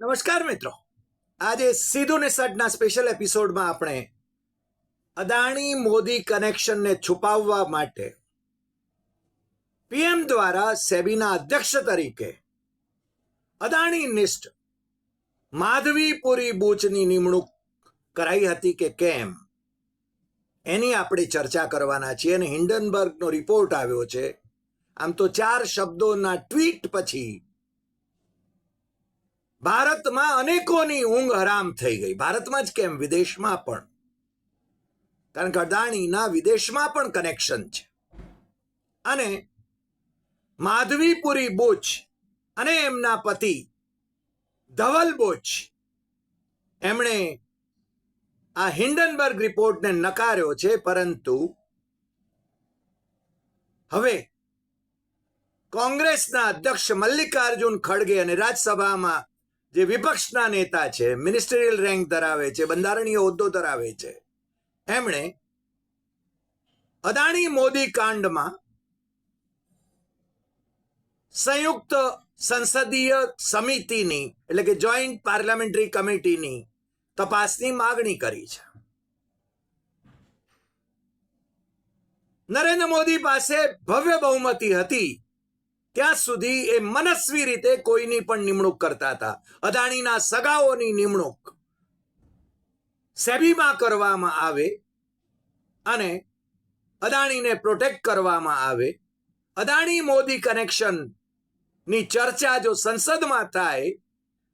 નમસ્કાર મિત્રો. આજે સીધું ને સટના સ્પેશિયલ એપિસોડમાં આપણે અદાણી મોદી કનેક્શનને છુપાવવા માટે પીએમ દ્વારા સેબીના અધ્યક્ષ તરીકે અદાણી નિષ્ઠ માધવીપુરી બુચની નિમણૂક કરાઈ હતી કે કેમ? એની આપણે ચર્ચા કરવાના છીએ અને હિન્ડનબર્ગનો રિપોર્ટ આવ્યો છે. આમ તો ચાર શબ્દોના ટ્વીટ પછી ભારતમાં અનેકોની ઊંઘ હરામ થઈ ગઈ. ભારતમાં જ કેમ? વિદેશમાં પણ. કારણ કે અદાણીના વિદેશમાં પણ કનેક્શન છે. અને માધવીપુરી બોચ અને એમના પતિ ધવલ બોચ, એમણે આ હિન્ડનબર્ગ રિપોર્ટને નકાર્યો છે. પરંતુ હવે કોંગ્રેસના અધ્યક્ષ મલ્લિકાર્જુન ખડગે અને રાજ્યસભામાં જે વિપક્ષના નેતા છે મિનિસ્ટરિયલ રેન્ક ધરાવે છે, બંધારણીય હોદ્દો ધરાવે છે, એમણે અદાણી મોદી કાંડમાં સંયુક્ત સંસદીય સમિતિની, એટલે કે જોઈન્ટ પાર્લામેન્ટરી કમિટીની તપાસની માગણી કરી છે. નરેન્દ્ર મોદી પાસે ભવ્ય બહુમતી હતી. ત્યાં સુધી એ મનસ્વી રીતે કોઈની પણ નિમણૂક કરતા હતા. અદાણીના સગાઓની નિમણૂક સેબીમાં કરવામાં આવે અને અદાણીને પ્રોટેક્ટ કરવામાં આવે. અદાણી મોદી કનેક્શનની ચર્ચા જો સંસદમાં થાય,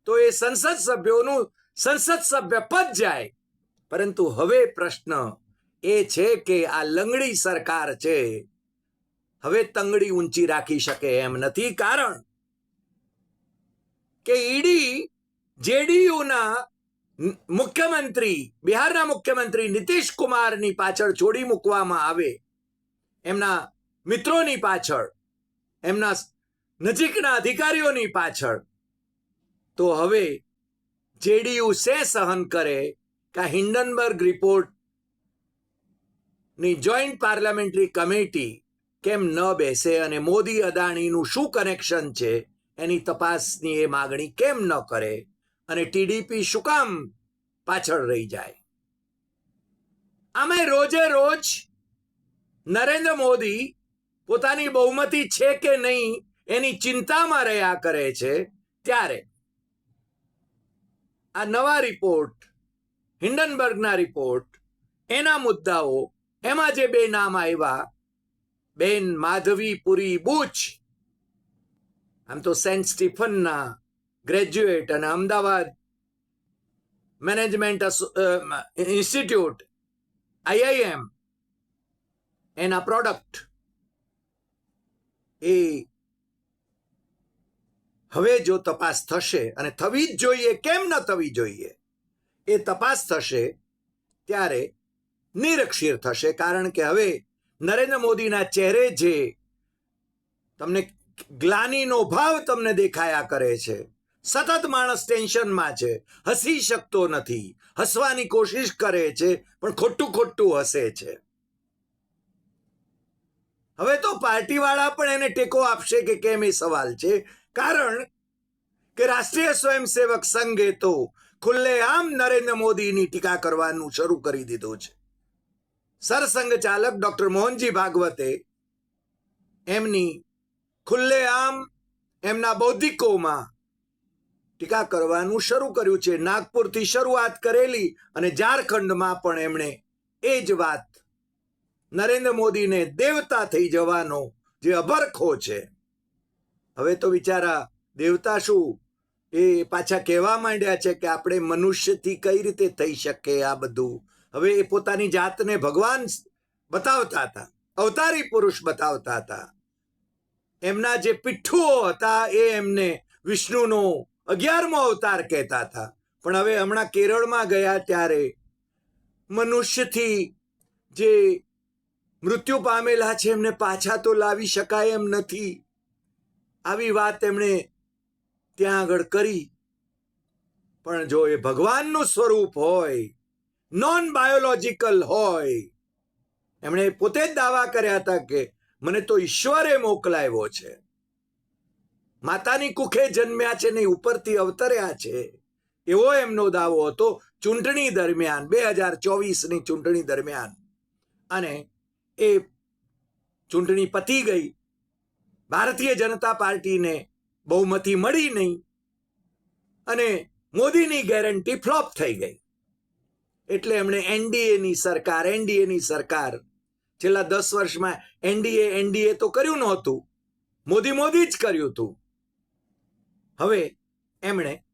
તો એ સંસદ સભ્યોનું સંસદ સભ્ય પદ જાય. પરંતુ હવે પ્રશ્ન એ છે કે આ લંગડી સરકાર છે હવે તંગડી ઊંચી રાખી શકે એમ નથી કારણ કે ઈડી જેડીયુના મુખ્યમંત્રી, બિહારના મુખ્યમંત્રી નીતિશ કુમારની પાછળ છોડી મૂકવામાં આવે. એમના મિત્રોની પાછળ, એમના નજીકના અધિકારીઓની પાછળ. તો હવે જેડીયુ સે સહન કરે કે હિન્ડનબર્ગ રિપોર્ટની જોઈન્ટ પાર્લામેન્ટરી કમિટી કેમ ન બેસે અને મોદી અદાણીનું શું કનેક્શન છે? એની તપાસની એ માગણી કેમ ન કરે? અને ટીડીપી શું કામ પાછળ રહી જાય? આમે રોજે રોજ નરેન્દ્ર મોદી પોતાની બહુમતી છે કે નહીં એની ચિંતામાં રહ્યા કરે છે ત્યારે આ નવા રિપોર્ટ હિન્ડનબર્ગના રિપોર્ટ એના મુદ્દાઓ, એમાં જે બે નામ આવ્યા બેન માધવીપુરી બુચ. આમ તો સેન્ટ સ્ટીફનના ગ્રેજ્યુએટ અને અમદાવાદ મેનેજમેન્ટ ઇન્સ્ટિટ્યૂટ આઈઆઈએમ એના પ્રોડક્ટ. એ હવે જો તપાસ થશે, અને થવી જ જોઈએ, કેમ ન થવી જોઈએ, એ તપાસ થશે, ત્યારે નિરક્ષીર થશે, કારણ કે હવે નરેન્દ્ર મોદીના ચહેરે જે તમને ગ્લાનીનો ભાવ તમને દેખાયા કરે છે. સતત માણસ ટેન્શનમાં છે. હસી શકતો નથી. હસવાની કોશિશ કરે છે, પણ ખોટું ખોટું હસે છે. હવે તો પાર્ટીવાળા પણ એને ટેકો આપશે કે કેમ એ સવાલ છે. કારણ કે રાષ્ટ્રીય સ્વયંસેવક સંઘે તો ખુલ્લેઆમ નરેન્દ્ર મોદીની ટીકા કરવાનું શરૂ કરી દીધું છે. સરસંઘ ચાલક ડોક્ટર મોહનજી ભાગવતે એમની ખુલ્લેઆમ એમના બૌદ્ધિકોમાં ટીકા કરવાનું શરૂ કર્યું છે. નાગપુરથી શરૂઆત કરેલી અને ઝારખંડમાં પણ એમણે એ જ વાત નરેન્દ્ર મોદીને દેવતા થઈ જવાનો જે અભરખો છે. હવે તો બિચારા દેવતા શું? એ પાછા કહેવા માંડ્યા છે કે આપણે મનુષ્યથી કઈ રીતે થઈ શકે આ બધું? હવે એ પોતાની જાતને ભગવાન બતાવતા હતા. અવતારી પુરુષ બતાવતા હતા. એમના જે પિઠ્ઠુઓ હતા એ એમને વિષ્ણુનો અગિયારમો અવતાર કહેતા હતા. પણ હવે હમણાં કેરળમાં ગયા ત્યારે મનુષ્યથી જે મૃત્યુ પામેલા છે એમને પાછા તો લાવી શકાય એમ નથી. આવી વાત એમણે ત્યાં આગળ કરી. પણ જો એ ભગવાનનું સ્વરૂપ હોય નોન બાયોલોજિકલ હોય. એમણે પોતે જ દાવા કર્યા હતા કે મને તો ઈશ્વરે મોકલાવ્યો છે. માતાની કુખે જન્મ્યા છે ને ઉપરથી અવતર્યા છે. એવો એમનો દાવો હતો ચૂંટણી દરમિયાન, બે હજાર ચોવીસની ચૂંટણી દરમિયાન. અને એ ચૂંટણી પતી ગઈ. ભારતીય જનતા પાર્ટીને બહુમતી મળી નહીં. અને મોદીની ગેરંટી ફ્લોપ થઈ ગઈ. એટલે એમણે એનડીએની સરકાર એનડીએની સરકાર. છેલ્લા દસ વર્ષમાં એનડીએ એનડીએ તો કર્યું નહોતું. મોદી મોદી જ કર્યું હતું. હવે એમણે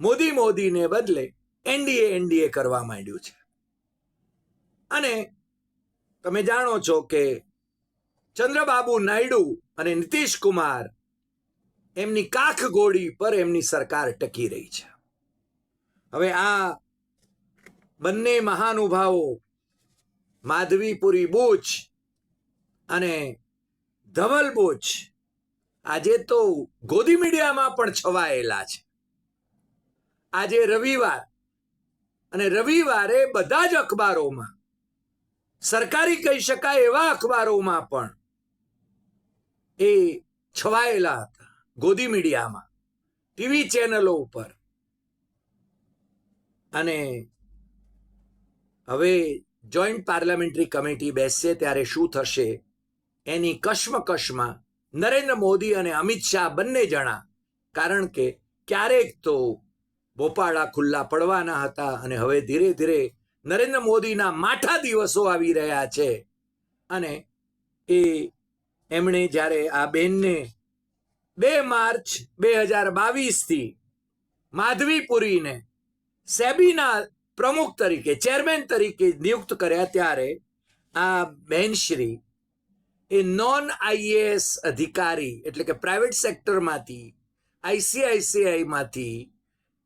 મોદી, મોદીને બદલે એનડીએ એનડીએ કરવા માંડ્યું છે. અને તમે જાણો છો કે ચંદ્રબાબુ નાયડુ અને નીતિશ કુમાર એમની કાખ ગોળી પર એમની સરકાર ટકી રહી છે. હવે આ બંને મહાનુભાવો, માધવીપુરી બુચ અને ધવલ બુચ, આજે તો ગોદી મીડિયામાં પણ છવાયેલા છે. આજે રવિવાર અને રવિવારે બધા જ અખબારોમાં, સરકારી કહી શકાય એવા અખબારોમાં પણ એ છવાયેલા હતા ગોદી મીડિયામાં, ટીવી ચેનલો ઉપર. અને હવે જોઈન્ટ પાર્લામેન્ટરી કમિટી બેસશે, ત્યારે શું થશે? એની કશ્મકશમાં નરેન્દ્ર મોદી અને અમિત શાહ બંને જણા, કારણ કે ક્યારેક તો ભોપાળા ખુલ્લા પડવાના હતા અને હવે ધીરે ધીરે નરેન્દ્ર મોદીના માઠા દિવસો આવી રહ્યા છે. અને એ એમણે જ્યારે આ બેનને બે માર્ચ બે હજાર બાવીસથી માધવીપુરીને સેબીના પ્રમુખ તરીકે ચેરમેન તરીકે નિયુક્ત કર્યા ત્યારે આ બેનશ્રી એ નોન આઈએએસ અધિકારી, એટલે કે પ્રાઇવેટ સેક્ટરમાંથી આઈસીઆઈસીઆઈમાંથી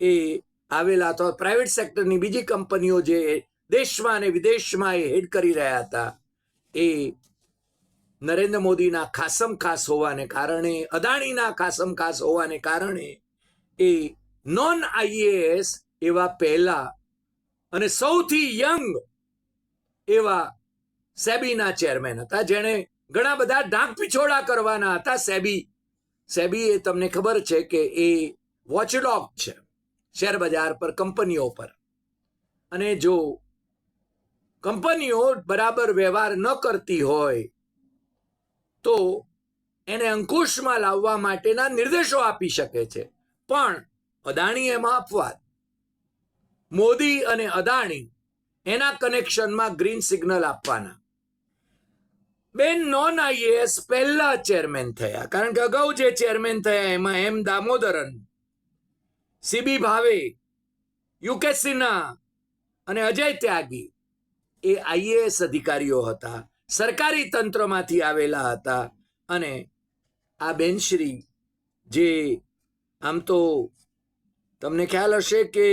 એ આવેલા અથવા પ્રાઇવેટ સેક્ટરની બીજી કંપનીઓ જે દેશમાં અને વિદેશમાં એ હેડ કરી રહ્યા હતા, એ નરેન્દ્ર મોદીના ખાસમ ખાસ હોવાને કારણે, અદાણીના ખાસમ ખાસ હોવાને કારણે એ નોન આઈએએસ એવા પહેલા અને સૌથી યંગ એવા સેબીના ચેરમેન હતા. જેણે ઘણા બધા ડાક પીછોડા કરવાના હતા. સેબી સેબી એ તમને ખબર છે કે એ વોચડોગ છે શેરબજાર પર, કંપનીઓ પર. અને જો કંપનીઓ બરાબર વ્યવહાર ન કરતી હોય, તો એને અંકુશમાં લાવવા માટેના નિર્દેશો આપી શકે છે. પણ અદાણી એમાં અપવાદ. મોદી અને અદાણી એના કનેક્શનમાં ગ્રીન સિગ્નલ આપવાના. બેન, નોન આઈએએસ પહેલા ચેરમેન થયા. કારણ કે અગાઉ જે ચેરમેન થયા, એમાં M Damodaran, C B Bhave Sinha અને અજય ત્યાગી એ આઈએએસ અધિકારીઓ હતા. સરકારી તંત્રમાંથી આવેલા હતા. અને આ બેનશ્રી જે આમ તો તમને ખ્યાલ હશે કે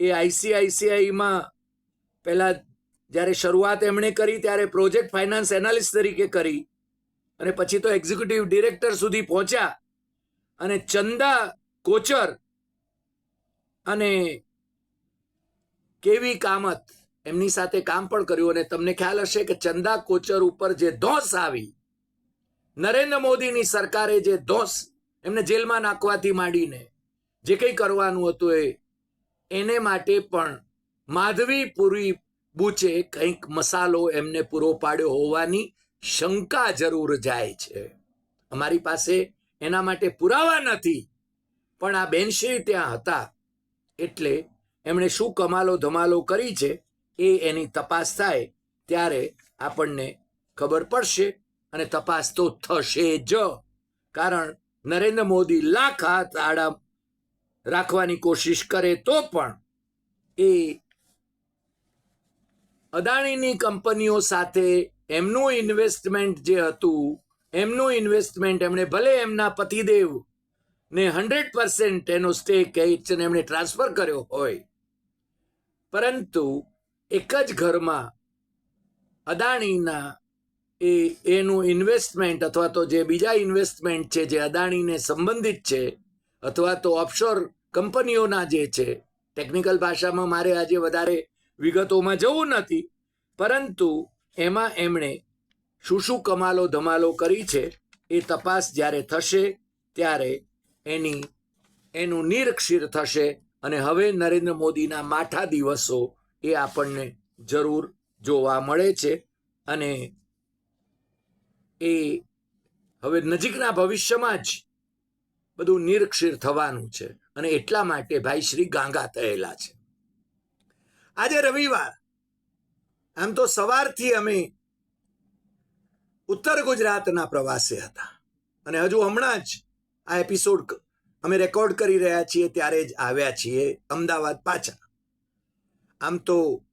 એ આઈસીઆઈસીઆઈમાં પહેલા જ્યારે શરૂઆત એમણે કરી, ત્યારે પ્રોજેક્ટ ફાઇનાન્સ એનાલિસ્ટ તરીકે કરી અને પછી તો એક્ઝિક્યુટિવ ડિરેક્ટર સુધી પહોંચ્યા અને ચંદા કોચર અને કેવી કામત એમની સાથે કામ પણ કર્યું અને તમને ખ્યાલ હશે કે ચંદા કોચર ઉપર જે ધોસ આવી, નરેન્દ્ર મોદીની સરકારે જે ધોસ એમને જેલમાં નાખવાથી માંડીને જે કંઈ કરવાનું હતું એ એને માટે પણ માધવી પૂરી બુચે કંઈક મસાલો એમને પૂરો પાડ્યો હોવાની શંકા જરૂર જાય છે. અમારી પાસે એના માટે પુરાવા નથી, પણ આ બેનશ્રી ત્યાં હતા એટલે એમણે શું કમાલો ધમાલો કરી છે એ એની તપાસ થાય ત્યારે આપણને ખબર પડશે અને તપાસ તો થશે જ. કારણ નરેન્દ્ર મોદી લાખ હાથ આડા રાખવાની કોશિશ કરે તો પણ એ અદાણીની કંપનીઓ સાથે એમનું ઇન્વેસ્ટમેન્ટ જે હતું, એમનું ઇન્વેસ્ટમેન્ટ એમણે ભલે એમના પતિદેવ ને હંડ્રેડ પર્સન્ટ એનો સ્ટેક એમણે ટ્રાન્સફર કર્યો હોય, પરંતુ એક જ ઘરમાં અદાણીના એ, એનું ઇન્વેસ્ટમેન્ટ અથવા તો જે બીજા ઇન્વેસ્ટમેન્ટ છે, જે અદાણીને સંબંધિત છે, અથવા તો ઓફશોર કંપનીઓના જે છે ટેકનિકલ ભાષામાં મારે આજે વધારે વિગતોમાં જવું નથી, પરંતુ એમાં એમણે શું શું કમાલો ધમાલો કરી છે એ તપાસ જ્યારે થશે, ત્યારે એની, એનું નિરક્ષીર થશે અને હવે નરેન્દ્ર મોદીના માઠા દિવસો એ આપણને જરૂર જોવા મળે છે અને એ હવે નજીકના ભવિષ્યમાં જ બધું નિરક્ષીર થવાનું છે. અને એટલા માટે ભાઈ શ્રી ગાંગા થયેલા છે. આજે રવિવાર, આમ તો સવારથી અમે ઉત્તર ગુજરાતના પ્રવાસે હતા. અને હજુ હમણાં જ આ એપિસોડ અમે રેકોર્ડ કરી રહ્યા છીએ, ત્યારે જ આવ્યા છીએ અમદાવાદ પાછા. આમ તો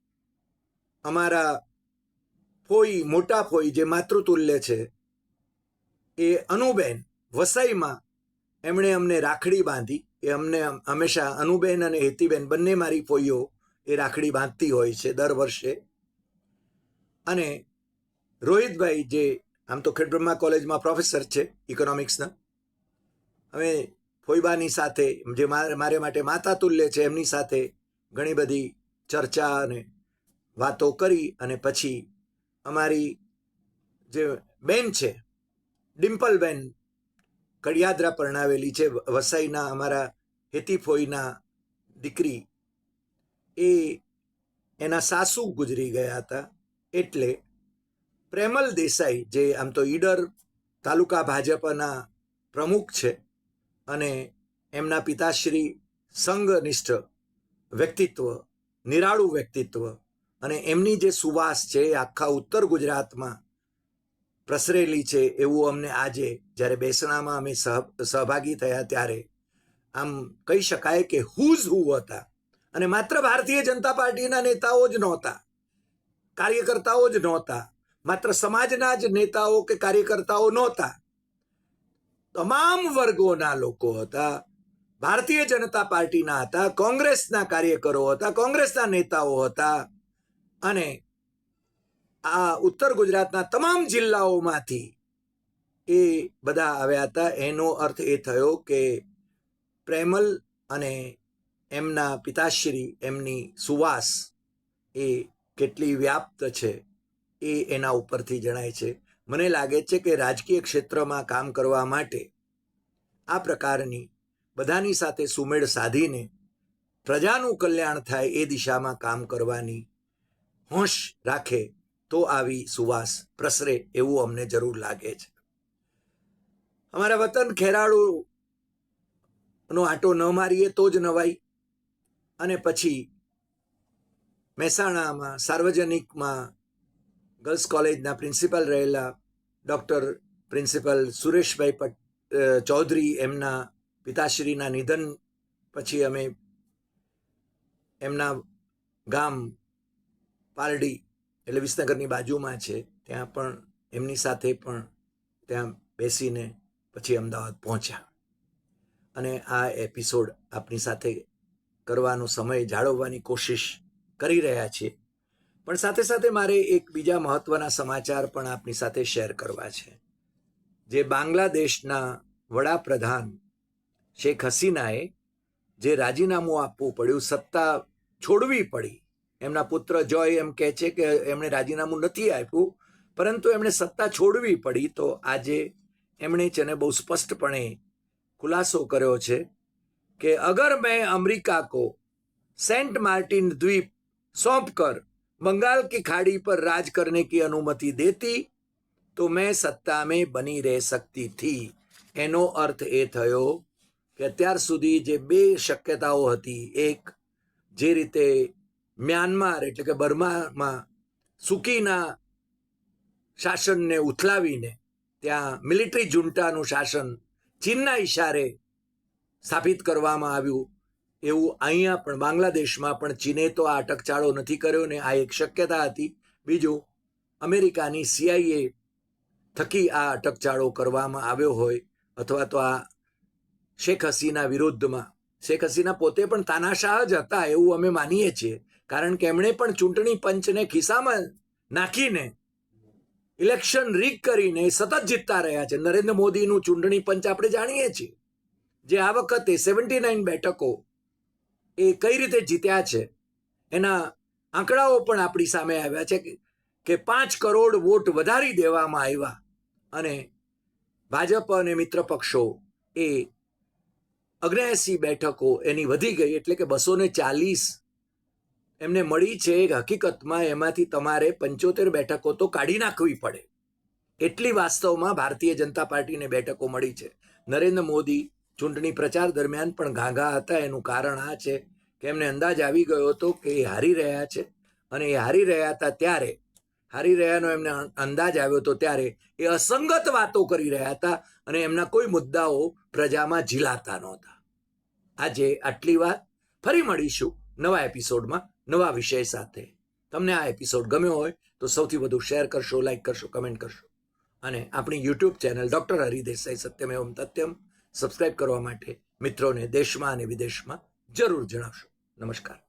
અમારા ફોઈ, મોટા ફોઈ જે માતૃતુલ્ય છે, એ અનુબેન વસઈમાં એમણે અમને રાખડી બાંધી એ અમને હંમેશા અનુબેન અને હેતીબેન બંને મારી ફોઈઓ એ રાખડી બાંધતી હોય છે દર વર્ષે. અને રોહિતભાઈ જે આમ તો ખેડબ્રહ્મા કોલેજમાં પ્રોફેસર છે ઇકોનોમિક્સના અમે ફોઈબાની સાથે જે મારે માટે માતા તુલ્ય છે એમની સાથે ઘણી બધી ચર્ચા અને વાતો કરી અને પછી અમારી જે બેન છે, ડિમ્પલબેન કડિયાદરા પરણાવેલી છે વસાઈના, અમારા હેતીફોઈના દીકરી. એ એના સાસુ ગુજરી ગયા હતા એટલે પ્રેમલ દેસાઈ, જે આમ તો ઈડર તાલુકા ભાજપના પ્રમુખ છે અને એમના પિતાશ્રી સંઘનિષ્ઠ વ્યક્તિત્વ, નિરાળું વ્યક્તિત્વ અને એમની જે સુવાસ છે એ આખા ઉત્તર ગુજરાતમાં પ્રસરેલી છે એવું અમને આજે જ્યારે બેસણામાં અમે સહ, સહભાગી થયા ત્યારે આમ કહી શકાય કે હુઝ હુ હતા. અને માત્ર ભારતીય જનતા પાર્ટીના નેતાઓ જ નહોતા. કાર્યકર્તાઓ જ નહોતા. માત્ર સમાજના જ નેતાઓ કે કાર્યકર્તાઓ નહોતા. તમામ વર્ગોના લોકો હતા. ભારતીય જનતા પાર્ટીના હતા. કોંગ્રેસના કાર્યકરો હતા. કોંગ્રેસના નેતાઓ હતા. અને આ ઉત્તર ગુજરાતના તમામ જિલ્લાઓમાંથી એ બધા આવ્યા હતા. એનો અર્થ એ થયો કે પ્રેમલ અને એમના પિતાશ્રી, એમની સુવાસ એ કેટલી વ્યાપ્ત છે એ એના ઉપરથી જણાય છે. મને લાગે છે કે રાજકીય ક્ષેત્રમાં કામ કરવા માટે આ પ્રકારની બધાની સાથે સુમેળ સાધીને પ્રજાનું કલ્યાણ થાય એ દિશામાં કામ કરવાની હોશ રાખે તો આવી સુવાસ પ્રસરે એવું અમને જરૂર લાગે છે. અમારા વતન ખેરાળુ નો આટો ન મારીએ તો જ નવાઈ. અને પછી મહેસાણામાં સાર્વજનિકમાં ગર્લ્સ કોલેજના પ્રિન્સિપાલ રહેલા ડૉક્ટર પ્રિન્સિપલ સુરેશભાઈ પટ ચૌધરી એમના પિતાશ્રીના નિધન પછી અમે એમના ગામ પારડી એટલે વિસનગરની બાજુમાં છે. ત્યાં પણ એમની સાથે પણ ત્યાં બેસીને પછી અમદાવાદ પહોંચ્યા. અને આ એપિસોડ આપની સાથે કરવાનો સમય જાળવવાની કોશિશ કરી રહ્યા છીએ. પણ સાથે સાથે મારે એક બીજા મહત્વના સમાચાર પણ આપની સાથે શેર કરવા છે. જે બાંગ્લાદેશના વડાપ્રધાન શેખ હસીનાએ જે રાજીનામું આપવું પડ્યું, સત્તા છોડવી પડી એમના પુત્ર જોય એમ કહે છે કે એમણે રાજીનામું નથી આપ્યું પરંતુ એમણે સત્તા છોડવી પડી તો આજે એમણે છે ને બહુ સ્પષ્ટપણે ખુલાસો કર્યો છે कि अगर मैं अमेरिका को सेंट मार्टिन द्वीप सौंप कर बंगाल की खाड़ी पर राज करने की अनुमति देती तो मैं सत्ता में बनी रह सकती थी એનો અર્થ એ થયો કે અત્યાર સુધી જે બે શક્યતાઓ હતી એક જે રીતે મ્યાનમાર, એટલે કે બર્મામાં સુકીના શાસનને ઉથલાવીને ત્યાં મિલિટરી જુન્ટાનું શાસન ચીનના ઈશારે સ્થાપિત કરવામાં આવ્યું. એવું અહીંયા પણ બાંગ્લાદેશમાં પણ ચીને તો આ અટકચાળો નથી કર્યો ને આ એક શક્યતા હતી. બીજું, અમેરિકાની સીઆઈએ થકી આ અટકચાળો કરવામાં આવ્યો હોય અથવા તો આ શેખ હસીના વિરુદ્ધમાં. શેખ હસીના પોતે પણ તાનાશાહ જ હતા એવું અમે માનીએ છીએ. કારણ કે એમણે પણ ચૂંટણી પંચને ખિસ્સામાં નાખીને ઇલેક્શન રીક કરીને સતત જીતતા રહ્યા છે. નરેન્દ્ર મોદીનું ચૂંટણી પંચ આપણે જાણીએ છીએ જે આ વખતે સેવન્ટી નાઇન બેઠકો એ કઈ રીતે જીત્યા છે એના આંકડાઓ પણ આપણી સામે આવ્યા છે કે પાંચ કરોડ વોટ વધારી દેવામાં આવ્યા અને ભાજપ અને મિત્ર પક્ષો એ અગ્નેસી બેઠકો એની વધી ગઈ એટલે કે બસો ચાલીસ એમને મળી છે હકીકતમાં એમાંથી તમારે પંચોતેર બેઠકો તો કાઢી નાખવી પડે. એટલી વાસ્તવમાં ભારતીય જનતા પાર્ટીને બેઠકો મળી છે. નરેન્દ્ર મોદી ચૂંટણી પ્રચાર દરમિયાન પણ ગાંગા હતા. એનું કારણ આ છે કે એમને અંદાજ આવી ગયો હતો કે એ હારી રહ્યા છે. અને એ હારી રહ્યા હતા ત્યારે, હારી રહ્યાનો એમને અંદાજ આવ્યો હતો ત્યારે એ અસંગત વાતો કરી રહ્યા હતા અને એમના કોઈ મુદ્દાઓ પ્રજામાં ઝીલાતા નહોતા. આજે આટલી વાત. ફરી મળીશું નવા એપિસોડમાં. નવા વિષય સાથે. તમને આ એપિસોડ ગમ્યો હોય તો સૌથી વધુ શેર કરશો લાઈક કરશો કમેન્ટ કરશો. અને આપણી YouTube channel doctor Hari Desai Satyam Evam Tathyam subscribe કરવા માટે મિત્રોને દેશમાં અને વિદેશમાં જરૂર જણાવશો. નમસ્કાર.